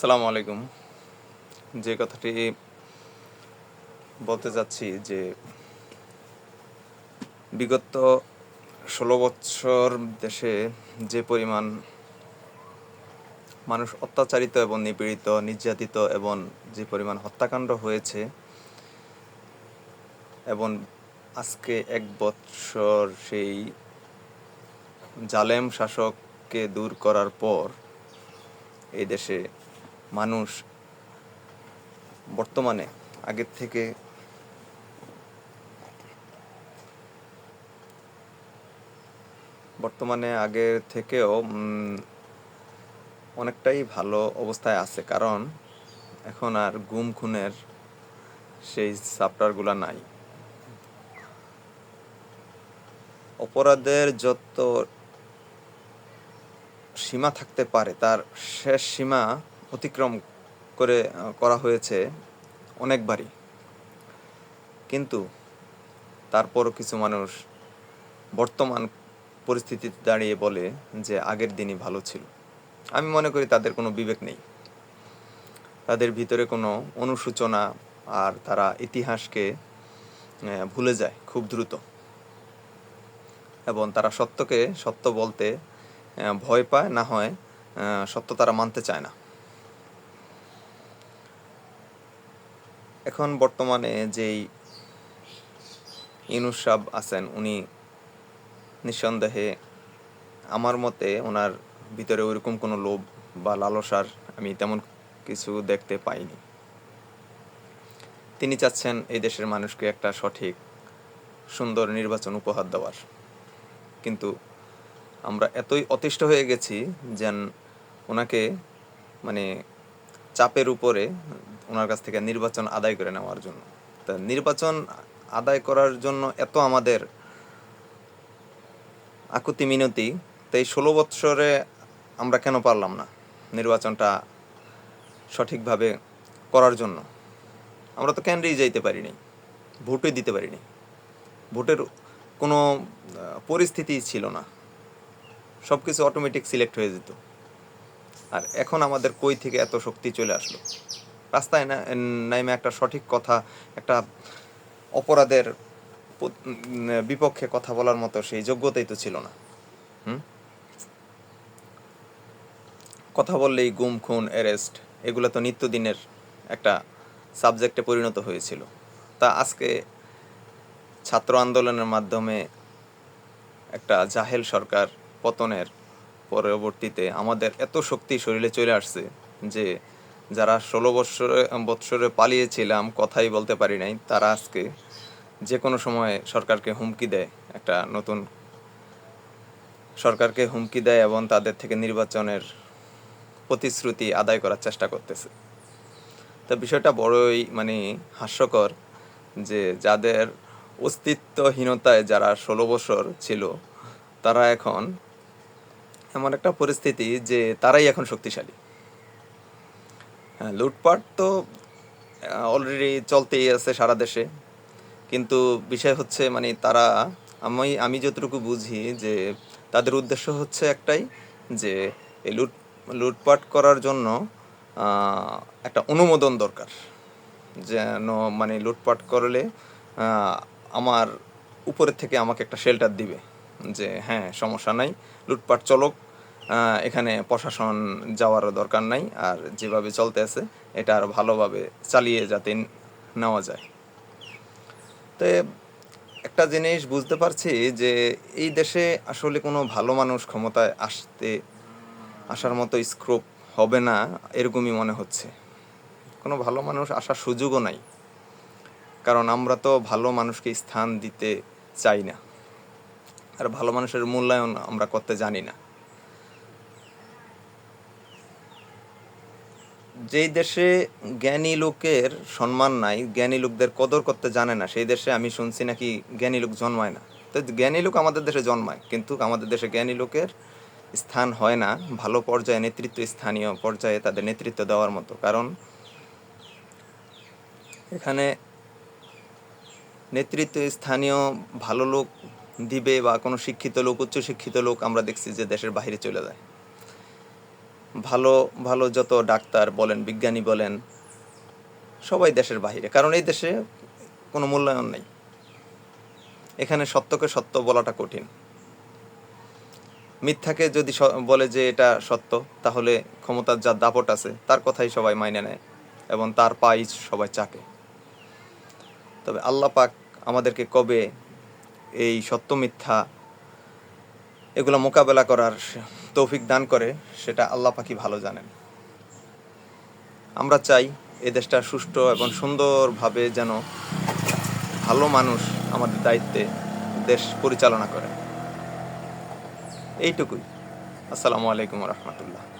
সালামু আলাইকুম। যে কথাটি বলতে চাচ্ছি যে বিগত ষোলো বৎসর দেশে যে পরিমাণ মানুষ অত্যাচারিত এবং নিপীড়িত, নির্যাতিত এবং যে পরিমাণ হত্যাকাণ্ড হয়েছে এবং আজকে এক বৎসর সেই জালেম শাসককে দূর করার পর এই দেশে মানুষ বর্তমানে আগের থেকে বর্তমানে আগের থেকেও অনেকটাই ভালো অবস্থায় আছে। কারণ এখন আর গুম খুনের সেই চাপ্টারগুলো নাই। অপরাধের যত সীমা থাকতে পারে, তার শেষ সীমা অতিক্রম করে করা হয়েছে অনেকবারই। কিন্তু তারপরও কিছু মানুষ বর্তমান পরিস্থিতিতে দাঁড়িয়ে বলে যে আগের দিনই ভালো ছিল। আমি মনে করি তাদের কোনো বিবেক নেই। তাদের ভিতরে কোনো অনুশোচনা আর তারা ইতিহাসকে ভুলে যায় খুব দ্রুত। এবং তারা সত্যকে সত্য বলতে ভয় পায়, না হয় সত্য তারা মানতে চায় না। এখন বর্তমানে যেই ইনুস সাব আছেন, উনি নিঃসন্দেহে আমার মতে ওনার ভিতরে ওইরকম কোনো লোভ বা লালসার আমি তেমন কিছু দেখতে পাইনি। তিনি চাচ্ছেন এই দেশের মানুষকে একটা সঠিক, সুন্দর নির্বাচন উপহার দেওয়ার। কিন্তু আমরা এতই অতিষ্ঠ হয়ে গেছি যেন ওনাকে মানে চাপের উপরে ওনার কাছ থেকে নির্বাচন আদায় করে নেওয়ার জন্য। তা নির্বাচন আদায় করার জন্য এত আমাদের আকুতি মিনতি, তাই ষোলো বৎসরে আমরা কেন পারলাম না নির্বাচনটা সঠিকভাবে করার জন্য? আমরা তো কেন্দ্রেই যাইতে পারিনি, ভোটই দিতে পারিনি। ভোটের কোনো পরিস্থিতি ছিল না। সব কিছু অটোমেটিক সিলেক্ট হয়ে যেত। আর এখন আমাদের কই থেকে এত শক্তি চলে আসলো? রাস্তায় নাইমে একটা সঠিক কথা, একটা অপরাধের বিপক্ষে কথা বলার মতো সেই যোগ্যতাই তো ছিল না। হুম? কথা বললেই গুম, খুন, অ্যারেস্ট, এগুলো তো নিত্যদিনের একটা সাবজেক্টে পরিণত হয়েছিল। তা আজকে ছাত্র আন্দোলনের মাধ্যমে একটা জাহেল সরকার পতনের পরবর্তীতে আমাদের এত শক্তি শরীরে চলে আসছে যে যারা ষোলো বৎসরে বৎসরে পালিয়েছিলাম, কথাই বলতে পারি নাই, তারা আজকে যে কোনো সময় সরকারকে হুমকি দেয়, একটা নতুন সরকারকে হুমকি দেয় এবং তাদের থেকে নির্বাচনের প্রতিশ্রুতি আদায় করার চেষ্টা করতেছে। তো বিষয়টা বড়ই মানে হাস্যকর যে যাদের অস্তিত্বহীনতায় যারা ষোলো বছর ছিল, তারা এখন এমন একটা পরিস্থিতি যে তারাই এখন শক্তিশালী। লুটপাট তো অলরেডি চলতেই আছে সারা দেশে। কিন্তু বিষয় হচ্ছে মানে তারা, আমি আমি যতটুকু বুঝি যে তাদের উদ্দেশ্য হচ্ছে একটাই যে এই লুট, লুটপাট করার জন্য একটা অনুমোদন দরকার। যেন মানে লুটপাট করলে আমার উপরের থেকে আমাকে একটা শেল্টার দিবে। যে হ্যাঁ সমস্যা নাই, লুটপাট চলক। এখানে প্রশাসন যাওয়ার দরকার নাই আর যেভাবে চলতে আছে, এটা আর ভালোভাবে চালিয়ে যাতে নেওয়া যায়। তো একটা জিনিস বুঝতে পারছি যে এই দেশে আসলে কোনো ভালো মানুষ ক্ষমতায় আসতে, আসার মতো স্কোপ হবে না, এরকমই মনে হচ্ছে। কোনো ভালো মানুষ আসার সুযোগও নাই। কারণ আমরা তো ভালো মানুষকে স্থান দিতে চাই না। আর ভালো মানুষের মূল্যায়ন আমরা করতে জানি না। যেই দেশে জ্ঞানী লোকের সম্মান নাই, জ্ঞানী লোকদের কদর করতে জানে না, সেই দেশে আমি শুনছি নাকি জ্ঞানী লোক জন্মায় না। তো জ্ঞানী লোক আমাদের দেশে জন্মায়, কিন্তু আমাদের দেশে জ্ঞানী লোকের স্থান হয় না, ভালো পর্যায়ে নেতৃত্ব, স্থানীয় পর্যায়ে তাদের নেতৃত্ব দেওয়ার মতো। কারণ এখানে নেতৃত্ব, স্থানীয় ভালো লোক দিবে বা কোনো শিক্ষিত লোক উচ্চ শিক্ষিত লোক আমরা দেখছি যে দেশের বাইরে চলে যায়। ভালো ভালো যত ডাক্তার বলেন, বিজ্ঞানী বলেন, সবাই দেশের বাইরে কারণ এই দেশে কোনো মূল্যায়ন নেই। এখানে সত্যকে সত্য বলাটা কঠিন। মিথ্যাকে যদি বলে যে এটা সত্য, তাহলে ক্ষমতার যা দাপট আছে, তার কথাই সবাই মাইনে নেয় এবং তার পাই সবাই চাকে। তবে আল্লাহ পাক আমাদেরকে কবে এই সত্য মিথ্যা এগুলো মোকাবেলা করার তৌফিক দান করে, সেটা আল্লাহ পাখি ভালো জানেন। আমরা চাই এ দেশটা সুষ্ঠু এবং সুন্দরভাবে যেন ভালো মানুষ আমাদের দায়িত্বে দেশ পরিচালনা করে। এইটুকুই। আসসালামু আলাইকুম রহমতুল্লাহ।